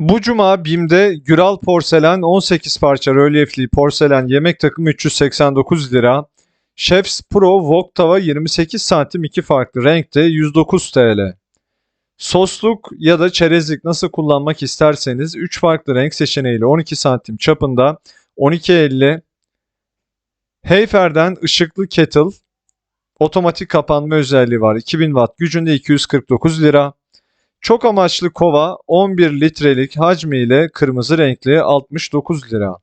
Bu cuma BİM'de Güral Porselen 18 parça rölyefli porselen yemek takımı 389 lira. Chefs Pro Wok tava 28 santim iki farklı renkte 109 TL. Sosluk ya da çerezlik nasıl kullanmak isterseniz 3 farklı renk seçeneğiyle 12 santim çapında 12.50. Heyfer'den ışıklı kettle otomatik kapanma özelliği var. 2000 watt gücünde 249 lira. Çok amaçlı kova 11 litrelik hacmiyle kırmızı renkli 69 lira.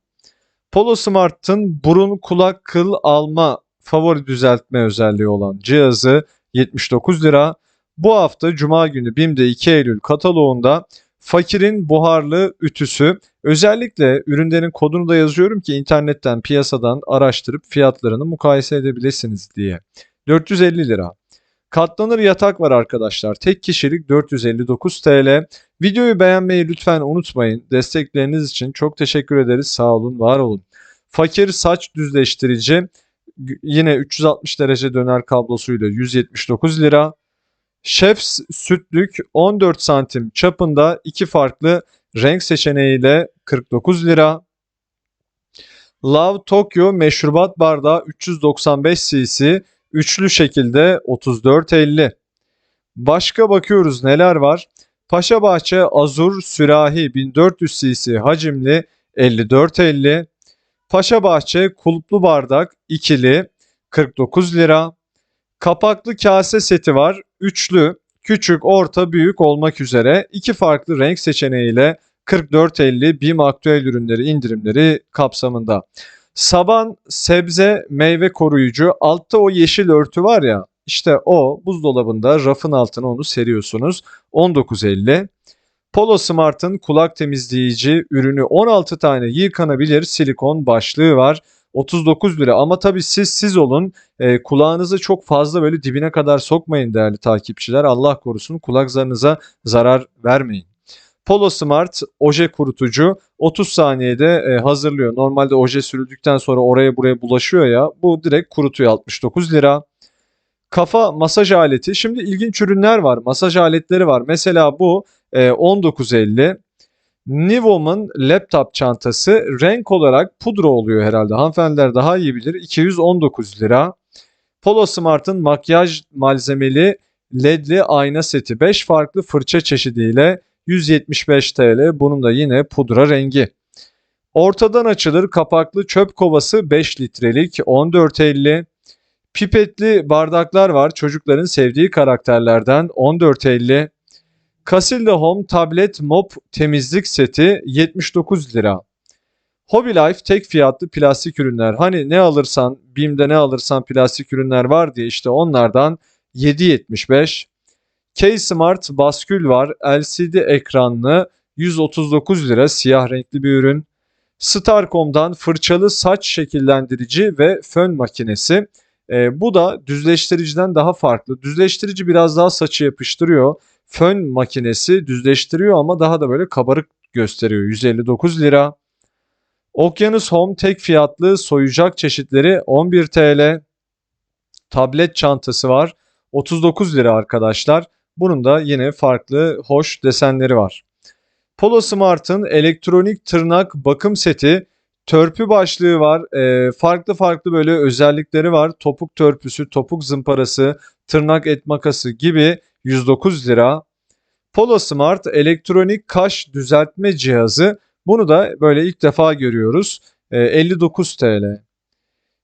Polo Smart'ın burun kulak kıl alma favori düzeltme özelliği olan cihazı 79 lira. Bu hafta Cuma günü BİM'de 2 Eylül kataloğunda Fakir'in buharlı ütüsü özellikle ürünlerin kodunu da yazıyorum ki internetten piyasadan araştırıp fiyatlarını mukayese edebilirsiniz diye. 450 lira. Katlanır yatak var arkadaşlar. Tek kişilik 459 TL. Videoyu beğenmeyi lütfen unutmayın. Destekleriniz için çok teşekkür ederiz. Sağ olun, var olun. Fakir saç düzleştirici yine 360 derece döner kablosuyla 179 lira. Chef's sütlük 14 santim çapında iki farklı renk seçeneğiyle 49 lira. Love Tokyo meşrubat bardağı 395 cc üçlü şekilde 34.50. Başka bakıyoruz neler var. Paşabahçe Azur Sürahi 1400 cc hacimli 54.50. Paşabahçe kulplu bardak ikili 49 lira. Kapaklı kase seti var. Üçlü, küçük, orta, büyük olmak üzere iki farklı renk seçeneğiyle 44.50 BİM aktüel ürünleri indirimleri kapsamında. Saban sebze meyve koruyucu altta o yeşil örtü var ya işte o buzdolabında rafın altına onu seriyorsunuz 19.50. Polo Smart'ın kulak temizleyici ürünü 16 tane yıkanabilir silikon başlığı var. 39 lira ama tabii siz siz olun e, kulağınızı çok fazla böyle dibine kadar sokmayın değerli takipçiler Allah korusun kulak zarınıza zarar vermeyin. Polo Smart oje kurutucu 30 saniyede e, hazırlıyor. Normalde oje sürüldükten sonra oraya buraya bulaşıyor ya. Bu direkt kurutuyor 69 lira. Kafa masaj aleti. Şimdi ilginç ürünler var. Masaj aletleri var. Mesela bu e, 19.50. Nivom'un laptop çantası renk olarak pudra oluyor herhalde. Hanımefendiler daha iyi bilir. 219 lira. Polo Smart'ın makyaj malzemeli ledli ayna seti 5 farklı fırça çeşidiyle 175 TL. Bunun da yine pudra rengi. Ortadan açılır kapaklı çöp kovası 5 litrelik 14.50. Pipetli bardaklar var çocukların sevdiği karakterlerden 14.50. Casilda Home tablet mop temizlik seti 79 lira. Hobby Life tek fiyatlı plastik ürünler. Hani ne alırsan BİM'de ne alırsan plastik ürünler var diye işte onlardan 7.75. K-Smart baskül var. LCD ekranlı 139 lira siyah renkli bir ürün. Starcom'dan fırçalı saç şekillendirici ve fön makinesi. Ee, bu da düzleştiriciden daha farklı. Düzleştirici biraz daha saçı yapıştırıyor. Fön makinesi düzleştiriyor ama daha da böyle kabarık gösteriyor. 159 lira. Okyanus Home tek fiyatlı soyacak çeşitleri 11 TL. Tablet çantası var. 39 lira arkadaşlar. Bunun da yine farklı hoş desenleri var. Polo Smart'ın elektronik tırnak bakım seti törpü başlığı var. E, farklı farklı böyle özellikleri var. Topuk törpüsü, topuk zımparası, tırnak et makası gibi 109 lira. Polo Smart elektronik kaş düzeltme cihazı. Bunu da böyle ilk defa görüyoruz. E, 59 TL.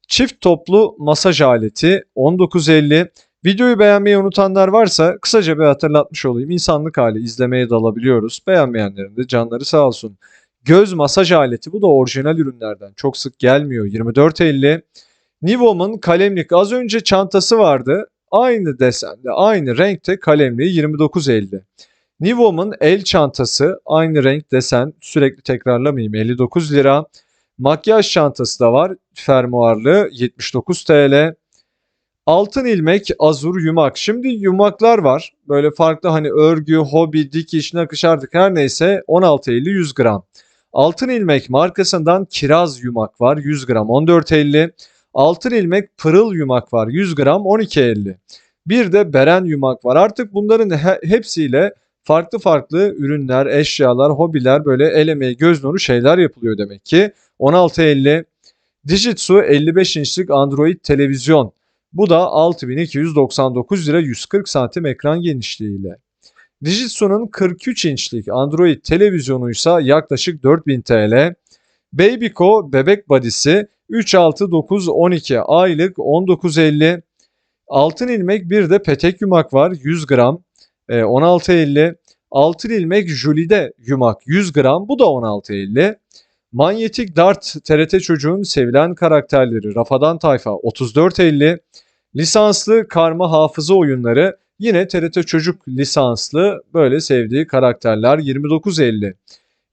Çift toplu masaj aleti 19.50. Videoyu beğenmeyi unutanlar varsa kısaca bir hatırlatmış olayım. İnsanlık hali izlemeye dalabiliyoruz. Beğenmeyenlerin de canları sağ olsun. Göz masaj aleti bu da orijinal ürünlerden. Çok sık gelmiyor. 24.50. Nivom'un kalemlik az önce çantası vardı. Aynı desende, aynı renkte kalemliği 29.50. Nivom'un el çantası aynı renk desen sürekli tekrarlamayayım 59 lira. Makyaj çantası da var fermuarlı 79 TL. Altın ilmek, azur, yumak. Şimdi yumaklar var. Böyle farklı hani örgü, hobi, dikiş, nakış artık her neyse 16.50 100 gram. Altın ilmek markasından kiraz yumak var 100 gram 14.50. Altın ilmek pırıl yumak var 100 gram 12.50. Bir de beren yumak var. Artık bunların he- hepsiyle farklı farklı ürünler, eşyalar, hobiler böyle el emeği göz nuru şeyler yapılıyor demek ki. 1650 Dijitsu 55 inçlik Android televizyon. Bu da 6299 lira 140 santim ekran genişliğiyle. Dijitsu'nun 43 inçlik Android televizyonuysa yaklaşık 4000 TL. Babyco bebek badisi 36912 aylık 1950. Altın ilmek bir de petek yumak var 100 gram e, 16.50. Altın ilmek jülide yumak 100 gram bu da 16.50. Manyetik Dart TRT Çocuğun sevilen karakterleri Rafadan Tayfa 34.50. Lisanslı karma hafıza oyunları yine TRT Çocuk lisanslı böyle sevdiği karakterler 29.50.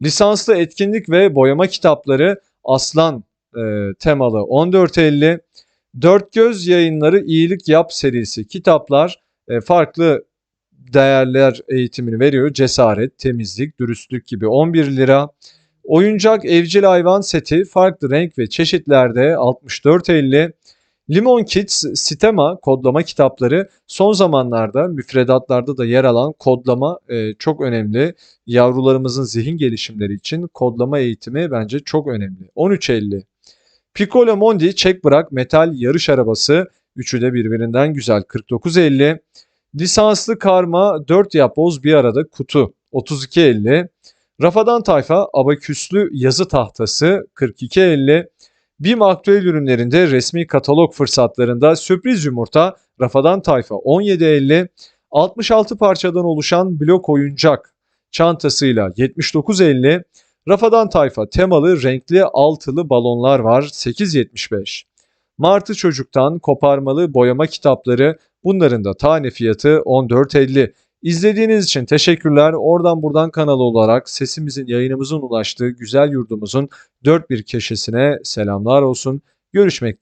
Lisanslı etkinlik ve boyama kitapları Aslan e, temalı 14.50. Dört Göz Yayınları İyilik Yap serisi kitaplar e, farklı değerler eğitimini veriyor. Cesaret, temizlik, dürüstlük gibi 11 lira. Oyuncak evcil hayvan seti farklı renk ve çeşitlerde 64.50. Limon Kids Sistema kodlama kitapları son zamanlarda müfredatlarda da yer alan kodlama e, çok önemli. Yavrularımızın zihin gelişimleri için kodlama eğitimi bence çok önemli. 13.50. Piccolo Mondi çek bırak metal yarış arabası. Üçü de birbirinden güzel 49.50. Lisanslı karma 4 yapoz bir arada kutu 32.50. Rafadan Tayfa abaküslü yazı tahtası 42.50. BİM aktüel ürünlerinde resmi katalog fırsatlarında sürpriz yumurta Rafadan Tayfa 17.50. 66 parçadan oluşan blok oyuncak çantasıyla 79.50. Rafadan Tayfa temalı renkli altılı balonlar var 8.75. Martı Çocuk'tan koparmalı boyama kitapları bunların da tane fiyatı 14.50. İzlediğiniz için teşekkürler. Oradan buradan kanalı olarak sesimizin yayınımızın ulaştığı güzel yurdumuzun dört bir köşesine selamlar olsun. Görüşmek